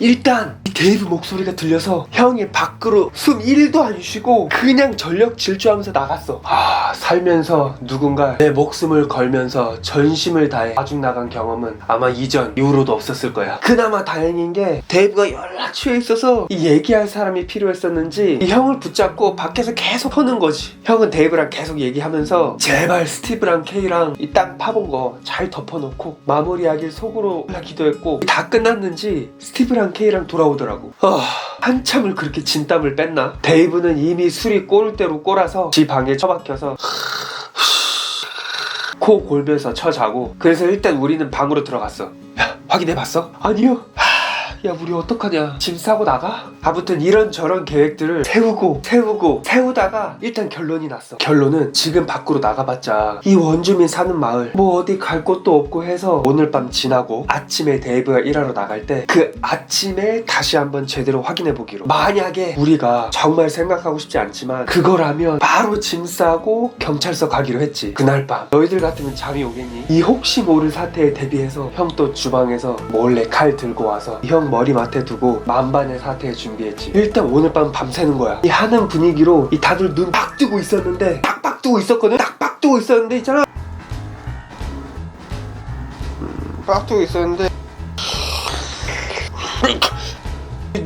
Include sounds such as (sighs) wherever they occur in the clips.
일단 이 데이브 목소리가 들려서 형이 밖으로 숨 1도 안 쉬고 그냥 전력 질주하면서 나갔어. 아 살면서 누군가 내 목숨을 걸면서 전심을 다해 아중 나간 경험은 아마 이전 이후로도 없었을 거야. 그나마 다행인 게 데이브가 연락 취해 있어서 이 얘기할 사람이 필요했었는지 이 형을 붙잡고 밖에서 계속 터는 거지. 형은 데이브랑 계속 얘기하면서 제발 스티브랑 케이랑 이 땅 파본 거 잘 덮어놓고 마무리하길 속으로 기도했고 다 끝났는지 스티브랑 케이랑 돌아오더라 고 아, 한참을 그렇게 진땀을 뺐나? 데이브는 이미 술이 꼬를 대로 꼬라서 지 방에 처박혀서 코 골면서 쳐자고 그래서 일단 우리는 방으로 들어갔어 야 확인해봤어? 아니요 하, 야 우리 어떡하냐? 짐 싸고 나가? 아무튼 이런저런 계획들을 세우고 세우고 세우다가 일단 결론이 났어. 결론은 지금 밖으로 나가봤자 이 원주민 사는 마을 뭐 어디 갈 곳도 없고 해서 오늘 밤 지나고 아침에 데이브가 일하러 나갈 때 그 아침에 다시 한번 제대로 확인해 보기로. 만약에 우리가 정말 생각하고 싶지 않지만 그거라면 바로 짐 싸고 경찰서 가기로 했지. 그날 밤. 너희들 같으면 잠이 오겠니? 이 혹시 모를 사태에 대비해서 형 또 주방에서 몰래 칼 들고 와서 형 머리맡에 두고 만반의 사태에 준비했지. 일단 오늘 밤 밤새는 거야. 이 하는 분위기로 이 다들 눈 팍 뜨고 있었는데 팍팍 뜨고 있었거든? 딱팍 뜨고 있었는데 있잖아. 음, 팍 뜨고 있었는데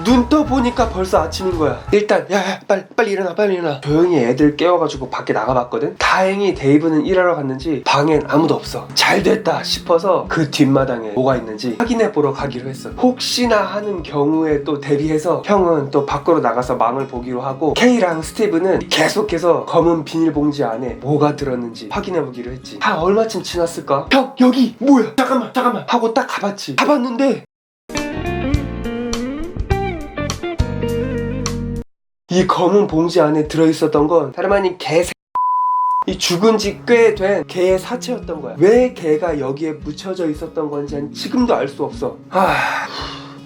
눈 떠 보니까 벌써 아침인 거야. 일단 야, 야 빨리 빨리 일어나 빨리 일어나. 조용히 애들 깨워가지고 밖에 나가봤거든. 다행히 데이브는 일하러 갔는지 방엔 아무도 없어. 잘 됐다 싶어서 그 뒷마당에 뭐가 있는지 확인해 보러 가기로 했어. 혹시나 하는 경우에 또 대비해서 형은 또 밖으로 나가서 망을 보기로 하고 K랑 스티브는 계속해서 검은 비닐봉지 안에 뭐가 들었는지 확인해 보기로 했지. 한 얼마쯤 지났을까? 형 여기 뭐야? 잠깐만 잠깐만 하고 딱 가봤지. 가봤는데 이 검은 봉지 안에 들어있었던 건 다름 아닌 개이 죽은 지 꽤 된 개의 사체였던 거야. 왜 개가 여기에 묻혀져 있었던 건지 는 지금도 알 수 없어. 아.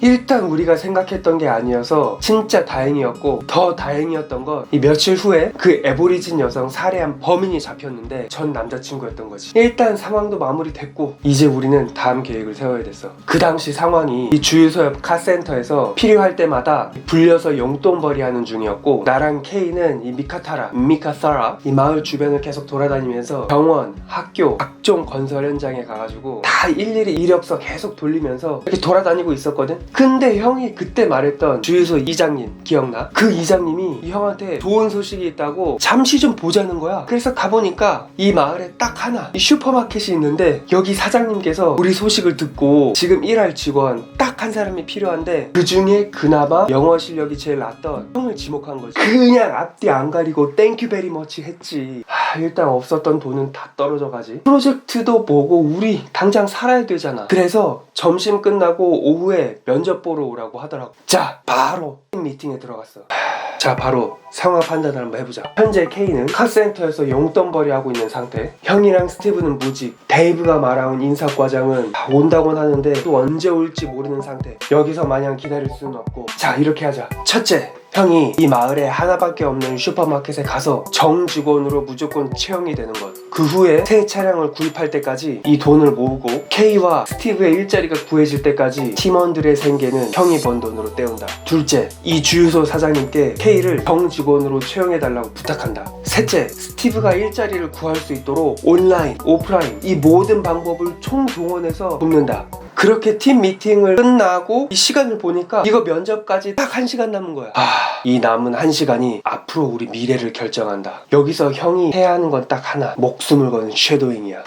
일단 우리가 생각했던 게 아니어서 진짜 다행이었고 더 다행이었던 건 이 며칠 후에 그 에보리진 여성 살해한 범인이 잡혔는데 전 남자친구였던 거지. 일단 상황도 마무리됐고 이제 우리는 다음 계획을 세워야 됐어. 그 당시 상황이 이 주유소 옆 카센터에서 필요할 때마다 불려서 용돈벌이 하는 중이었고 나랑 케이는 이 미카타라 미카사라 이 마을 주변을 계속 돌아다니면서 병원 학교 각종 건설 현장에 가가지고 다 일일이 이력서 계속 돌리면서 이렇게 돌아다니고 있었거든 근데 형이 그때 말했던 주유소 이장님 기억나? 그 이장님이 이 형한테 좋은 소식이 있다고 잠시 좀 보자는 거야. 그래서 가보니까 이 마을에 딱 하나 이 슈퍼마켓이 있는데 여기 사장님께서 우리 소식을 듣고 지금 일할 직원 딱 한 사람이 필요한데 그 중에 그나마 영어 실력이 제일 낮던 형을 지목한 거지. 그냥 앞뒤 안 가리고 땡큐 베리 머치 했지. 하, 일단 없었던 돈은 다 떨어져 가지. 프로젝트도 보고 우리 당장 살아야 되잖아. 그래서 점심 끝나고 오후에 면접 보러 오라고 하더라고. 자 바로 미팅에 들어갔어. (sighs) 자 바로 상황 판단을 한번 해보자. 현재 K는 카센터에서 용돈벌이 하고 있는 상태. 형이랑 스티브는 무직. 데이브가 말하는 인사과장은 다 온다곤 하는데 또 언제 올지 모르는 상태. 여기서 마냥 기다릴 수는 없고. 자 이렇게 하자. 첫째 형이 이 마을에 하나밖에 없는 슈퍼마켓에 가서 정직원으로 무조건 채용이 되는 것. 그 후에 새 차량을 구입할 때까지 이 돈을 모으고 K와 스티브의 일자리가 구해질 때까지 팀원들의 생계는 형이 번 돈으로 때운다. 둘째, 이 주유소 사장님께 K를 정직원으로 채용해달라고 부탁한다. 셋째, 스티브가 일자리를 구할 수 있도록 온라인, 오프라인 이 모든 방법을 총동원해서 돕는다. 그렇게 팀 미팅을 끝나고 이 시간을 보니까 이거 면접까지 딱 한 시간 남은 거야. 아, 이 남은 한 시간이 앞으로 우리 미래를 결정한다. 여기서 형이 해야 하는 건 딱 하나. 목숨을 거는 쉐도잉이야.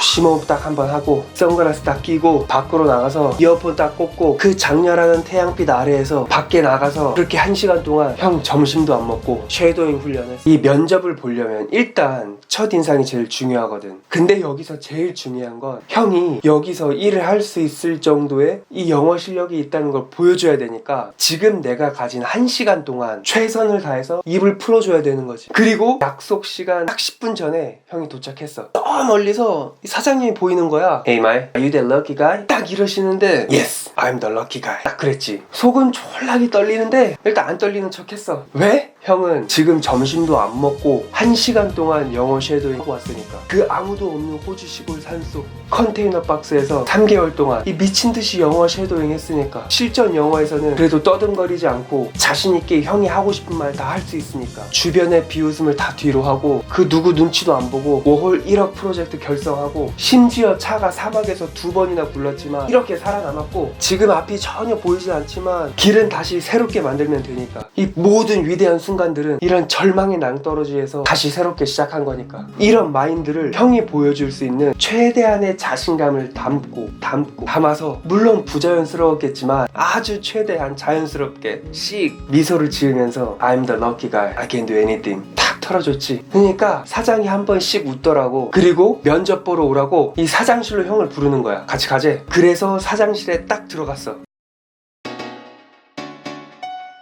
심호흡 딱 한 번 하고 선글라스 딱 끼고 밖으로 나가서 이어폰 딱 꽂고 그 장렬하는 태양빛 아래에서 밖에 나가서 그렇게 한 시간 동안 형 점심도 안 먹고 쉐도잉 훈련을 이 면접을 보려면 일단 첫 인상이 제일 중요하거든. 근데 여기서 제일 중요한 건 형이 여기서 일을 할 수 있을 정도의 이 영어 실력이 있다는 걸 보여줘야 되니까 지금 내가 가진 한 시간 동안 최선을 다해서 입을 풀어줘야 되는 거지. 그리고 약속 시간 딱 10분 전에 형이 도착했어. 저 멀리서 이 사장님이 보이는 거야. Hey my, are you the lucky guy? 딱 이러시는데 Yes, I'm the lucky guy. 딱 그랬지. 속은 졸라게 떨리는데 일단 안 떨리는 척 했어. 왜? 형은 지금 점심도 안 먹고 한 시간 동안 영어 쉐도잉 하고 왔으니까. 그 아무도 없는 호주 시골 산속 컨테이너 박스에서 3개월 동안 이 미친 듯이 영어 쉐도잉 했으니까. 실전 영어에서는 그래도 떠듬거리지 않고 자신 있게 형이 하고 싶은 말 다 할 수 있으니까. 주변의 비웃음을 다 뒤로 하고 그 누구 눈치도 안 보고 워홀 1억 프로젝트 결성하고 심지어 차가 사막에서 두 번이나 굴렀지만 이렇게 살아남았고 지금 앞이 전혀 보이지 않지만 길은 다시 새롭게 만들면 되니까. 이 모든 위대한 순간들은 이런 절망의 낭떠러지에서 다시 새롭게 시작한 거니까. 이런 마인드를 형이 보여줄 수 있는 최대한의 자신감을 담고 담고 담아서 물론 부자연스러웠겠지만 아주 최대한 자연스럽게 씩 미소를 지으면서 I'm the lucky guy I can do anything. 탁 털어줬지. 그러니까 사장이 한 번씩 웃더라고. 그리고 면접 보러 오라고 이 사장실로 형을 부르는 거야. 같이 가재. 그래서 사장실에 딱 들어갔어.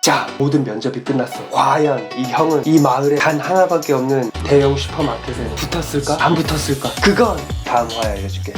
자 모든 면접이 끝났어. 과연 이 형은 이 마을에 단 하나밖에 없는 대형 슈퍼마켓에 붙었을까? 안 붙었을까? 그건 다음 화에 알려줄게